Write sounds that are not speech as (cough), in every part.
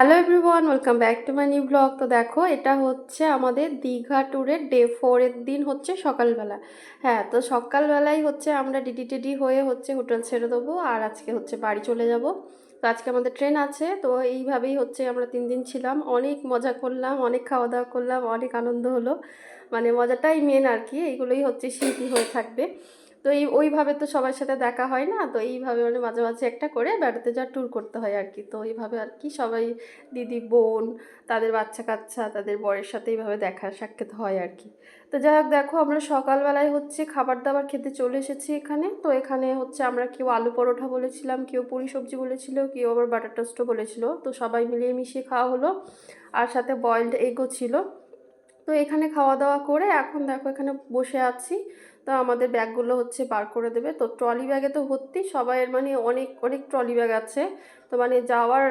Hello everyone welcome back to my new blog তো দেখো, এটা হচ্ছে আমাদের দীঘা ট্যুরের ডে ফোরের দিন হচ্ছে সকালবেলা। হ্যাঁ তো সকালবেলায় হচ্ছে আমরা ডিডি টিডি হয়ে হচ্ছে হোটেল ছেড়ে দেবো আর আজকে হচ্ছে বাড়ি চলে যাব। তো আজকে আমাদের ট্রেন আছে, তো এইভাবেই হচ্ছে আমরা তিন দিন ছিলাম। অনেক মজা করলাম, অনেক খাওয়া দাওয়া করলাম, অনেক আনন্দ হলো। মানে মজাটাই মেন আর কি, এইগুলোই হচ্ছে স্মৃতি হয়ে থাকবে। তো এই, ওইভাবে তো সবার সাথে দেখা হয় না, তো এইভাবে মানে মাঝে মাঝে একটা করে বেড়াতে যাওয়ার ট্যুর করতে হয় আর কি তো এইভাবে আর কি সবাই, দিদি, বোন, তাদের বাচ্চা কাচ্চা, তাদের বরের সাথে এইভাবে দেখা সাক্ষাৎ হয় আর কি তো যাই হোক, দেখো আমরা সকালবেলায় হচ্ছে খাবার দাবার খেতে চলে এসেছি এখানে। তো এখানে হচ্ছে আমরা কেউ আলু পরোটা বলেছিলাম, কেউ পুরি সবজি বলেছিল, কেউ আবার বাটার টোস্টও বলেছিল। তো সবাই মিলিয়ে মিশিয়ে খাওয়া হলো। আর সাথে বয়েলড এগও ছিল। তো এখানে খাওয়া দাওয়া করে এখন দেখো এখানে বসে আছি। তো আমাদের ব্যাগগুলো হচ্ছে বার করে দেবে। তো ট্রলি ব্যাগে তো ভর্তি সবাইয়ের মানে অনেক অনেক ট্রলি ব্যাগ আছে। তো মানে যাওয়ার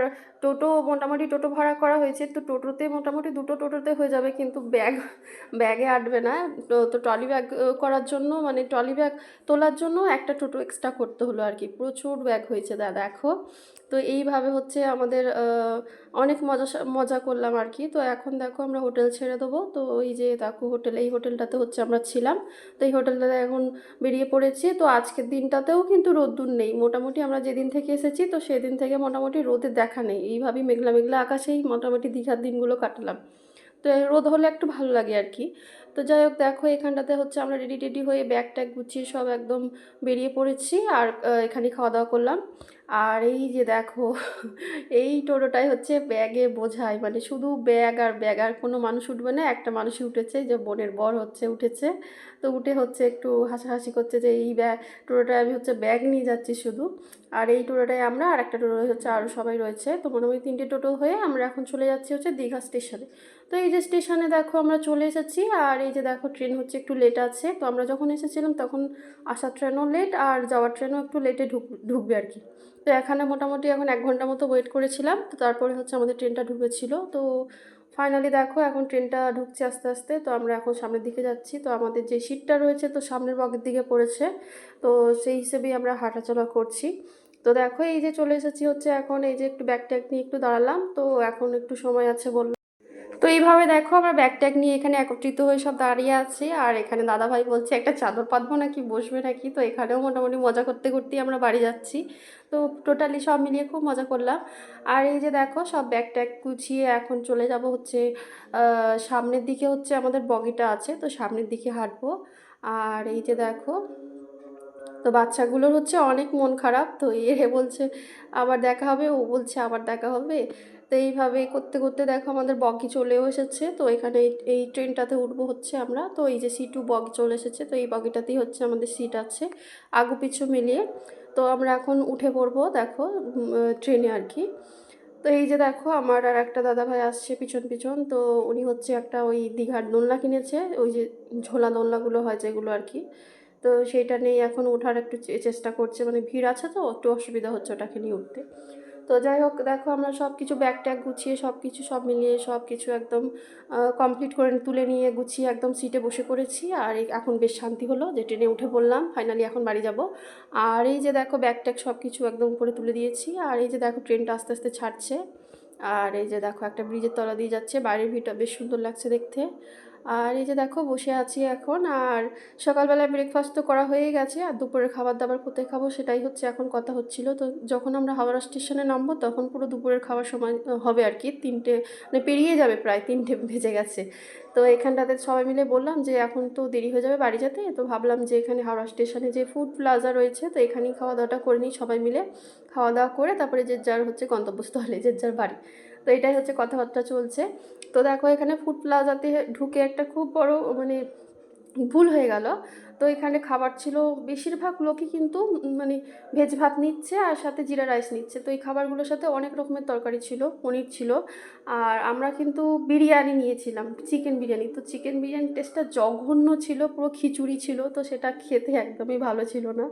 টোটো মোটামুটি টোটো ভাড়া করা হয়েছে, তো টোটোতে মোটামুটি দুটো টোটোতে হয়ে যাবে কিন্তু ব্যাগ, ব্যাগে আটবে না। তো ট্রলি ব্যাগ করার জন্য মানে ট্রলি ব্যাগ তোলার জন্য একটা টোটো এক্সট্রা করতে হলো আর কি। প্রচুর ব্যাগ হয়েছে দা, দেখো। তো এইভাবে হচ্ছে আমাদের অনেক মজা মজা করলাম আর কি। তো এখন দেখো আমরা হোটেল ছেড়ে দেবো। তো ওই যে দেখো হোটেল, এই হোটেলটাতে হচ্ছে আমরা ছিলাম। তো এই হোটেলটাতে এখন বেরিয়ে পড়েছে। তো আজকের দিনটাতেও কিন্তু রোদ্দুর নেই। মোটামুটি আমরা যেদিন থেকে এসেছি, তো সেদিন থেকে মোটামুটি রোদের দেখা নেই। এইভাবেই মেঘলা মেঘলা আকাশেই মোটামুটি দীঘার দিনগুলো কাটলাম। তো রোদ হলে একটু ভালো লাগে আর কি। তো যাই হোক, দেখো এখানটাতে হচ্ছে আমরা রেডি টেডি হয়ে ব্যাগ ট্যাগ গুছিয়ে সব একদম বেরিয়ে পড়েছি আর এখানে খাওয়া দাওয়া করলাম। আর এই যে দেখো, (laughs) এই টোটোটাই হচ্ছে ব্যাগে বোঝায় মানে শুধু ব্যাগ আর ব্যাগ, আর কোনো মানুষ উঠবে না, একটা মানুষই উঠেছে, যে বোনের বর হচ্ছে, উঠেছে। তো উঠে হচ্ছে একটু হাসাহাসি করছে যে এই ব্যাগ টোটোটায় আমি হচ্ছে ব্যাগ নিয়ে যাচ্ছি শুধু। আর এই টোটোটায় আমরা আর একটা টোটো হচ্ছে আরও সবাই রয়েছে। তো মোটামুটি তিনটে টোটো হয়ে আমরা এখন চলে যাচ্ছি হচ্ছে দীঘা স্টেশনে। তো এই যে স্টেশনে দেখো আমরা চলে এসেছি, আর এই যে দেখো ট্রেন হচ্ছে একটু লেট আছে। তো আমরা যখন এসেছিলাম তখন আসার ট্রেনও লেট আর যাওয়ার ট্রেনও একটু লেটে ঢুক ঢুকবে আর কি। তো এখানে মোটামুটি এখন এক ঘণ্টা মতো ওয়েট করেছিলাম। তো তারপরে হচ্ছে আমাদের ট্রেনটা ঢুকেছিল। তো ফাইনালি দেখো, এখন ট্রেনটা ঢুকছে আস্তে আস্তে। তো আমরা এখন সামনের দিকে যাচ্ছি। তো আমাদের যে সিটটা রয়েছে, তো সামনের বগের দিকে পড়েছে। তো সেই হিসেবেই আমরা হাঁটাচলা করছি। তো দেখো, এই যে চলে এসেছি হচ্ছে এখন। এই যে একটু ব্যাগ ট্যাগ নিয়ে একটু দাঁড়ালাম। তো এখন একটু সময় আছে বললাম তো এইভাবে দেখো আমরা ব্যাগ ট্যাগ নিয়ে এখানে একত্রিত হয়ে সব দাঁড়িয়ে আছি। আর এখানে দাদাভাই বলছে, একটা চাদর পাতবো নাকি? বসবে নাকি? তো এখানেও মোটামুটি মজা করতে করতেই আমরা বাড়ি যাচ্ছি। তো টোটালি সব মিলিয়ে খুব মজা করলাম। আর এই যে দেখো, সব ব্যাগ ট্যাগ গুছিয়ে এখন চলে যাব হচ্ছে সামনের দিকে হচ্ছে আমাদের বগিটা আছে, তো সামনের দিকে হাঁটবো। আর এই যে দেখো, তো বাচ্চাগুলোর হচ্ছে অনেক মন খারাপ। তো এ বলছে, আবার দেখা হবে? ও বলছে, আবার দেখা হবে? তো এইভাবে করতে করতে দেখো আমাদের বগি চলেও এসেছে। তো এখানে এই ট্রেনটাতে উঠবো হচ্ছে আমরা। তো এই যে সি টু বগি চলে এসেছে, তো এই বগিটাতেই হচ্ছে আমাদের সিট আছে আগু পিছু মিলিয়ে। তো আমরা এখন উঠে পড়ব দেখো ট্রেনে আর কি। তো এই যে দেখো আমার আর একটা দাদা ভাই আসছে পিছন পিছন। তো উনি হচ্ছে একটা ওই দীঘার দোলনা কিনেছে, ওই যে ঝোলা দোলনাগুলো হয় যেগুলো আর কি। তো সেইটা নিয়ে এখন ওঠার একটু চেষ্টা করছে মানে ভিড় আছে তো, একটু অসুবিধা হচ্ছে ওটাকে নিয়ে উঠতে। তো যাই হোক, দেখো আমরা সব কিছু ব্যাগ ট্যাগ গুছিয়ে সব কিছু সব মিলিয়ে সব কিছু একদম কমপ্লিট করে তুলে নিয়ে গুছিয়ে একদম সিটে বসে পড়েছি আর এখন বেশ শান্তি হলো যে ট্রেনে উঠে পড়লাম। ফাইনালি এখন বাড়ি যাব। আর এই যে দেখো ব্যাগ ট্যাগ সব কিছু একদম উপরে তুলে দিয়েছি। আর এই যে দেখো ট্রেনটা আস্তে আস্তে ছাড়ছে। আর এই যে দেখো একটা ব্রিজের তলা দিয়ে যাচ্ছে। বাইরের ভিউটা বেশ সুন্দর লাগছে দেখতে। আর এই যে দেখো বসে আছি এখন, আর সকালবেলায় ব্রেকফাস্ট তো করা হয়ে গেছে, আর দুপুরের খাবার দাবার কোথায় খাব সেটাই হচ্ছে এখন কথা হচ্ছিল। তো যখন আমরা হাওড়া স্টেশনে নামবো তখন পুরো দুপুরের খাওয়ার সময় হবে আর কি, তিনটে মানে পেরিয়ে যাবে প্রায় তিনটে ভেজে গেছে। তো এখানটাতে সবাই মিলে বললাম যে, এখন তো দেরি হয়ে যাবে বাড়ি যেতে। তো ভাবলাম যে, এখানে হাওড়া স্টেশনে যে ফুড প্লাজা রয়েছে, তো এখানেই খাওয়া দাওয়াটা করে নিই সবাই মিলে। খাওয়া দাওয়া করে তারপরে যে যার হচ্ছে গন্তব্যস্থলে, যে যার বাড়ি। তো এটাই হচ্ছে কথাবার্তা চলছে। তো দেখো, এখানে ফুড প্লাজাতে ঢুকে একটা খুব বড় মানে ভুল হয়ে গেল। তো এখানে খাবার ছিল, বেশিরভাগ লোকই কিন্তু মানে ভেজ ভাত নিচ্ছে আর সাথে জিরা রাইস নিচ্ছে। তো এই খাবারগুলোর সাথে অনেক রকমের তরকারি ছিল, পনির ছিল। আর আমরা কিন্তু বিরিয়ানি নিয়েছিলাম চিকেন বিরিয়ানি। তো চিকেন বিরিয়ানি টেস্টটা জঘন্য ছিল, পুরো খিচুড়ি ছিল, তো সেটা খেতে একদমই ভালো ছিল না।